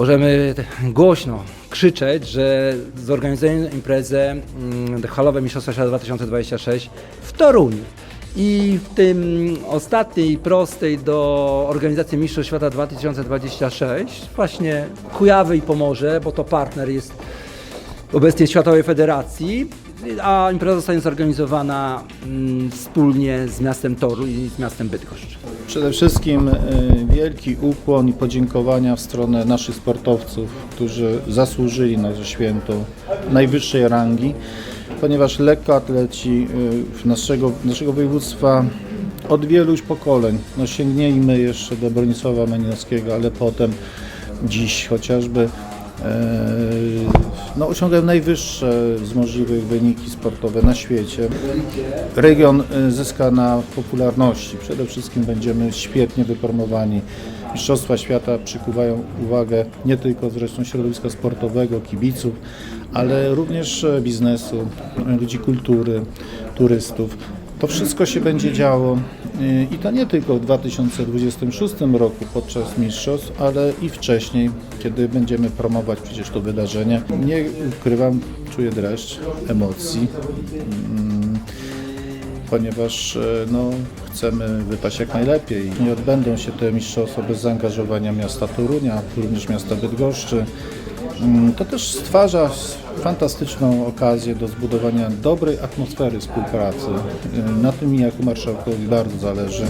Możemy głośno krzyczeć, że zorganizujemy imprezę mm, Halowe Mistrzostwa Świata 2026 w Toruniu. I w tym ostatniej prostej do organizacji Mistrzostw Świata 2026 właśnie Kujawy i Pomorze, bo to partner jest obecnie Światowej Federacji, a impreza zostanie zorganizowana mm, wspólnie z miastem Toru i z miastem Bydgoszcz. Przede wszystkim y, wielki ukłon i podziękowania w stronę naszych sportowców, którzy zasłużyli na to święto najwyższej rangi, ponieważ lekkoatleci y, naszego, naszego województwa od wielu już pokoleń, no sięgnijmy jeszcze do Bronisława Malinowskiego, ale potem dziś chociażby e, no, osiągają najwyższe z możliwych wyniki sportowe na świecie. Region y, zyska na popularności. Przede wszystkim będziemy świetnie wypromowani. Mistrzostwa Świata przykuwają uwagę nie tylko zresztą środowiska sportowego, kibiców, ale również e, biznesu, ludzi kultury, turystów. To wszystko się będzie działo i to nie tylko w 2026 roku podczas mistrzostw, ale i wcześniej, kiedy będziemy promować przecież to wydarzenie. Nie ukrywam, czuję dreszcz emocji, mm, ponieważ e, no, chcemy wypaść jak najlepiej. Nie odbędą się te mistrzostwa bez zaangażowania miasta Torunia, również miasta Bydgoszczy. Mm, To też stwarza fantastyczną okazję do zbudowania dobrej atmosfery współpracy. Y, Na tym mi jako marszałkowi bardzo zależy.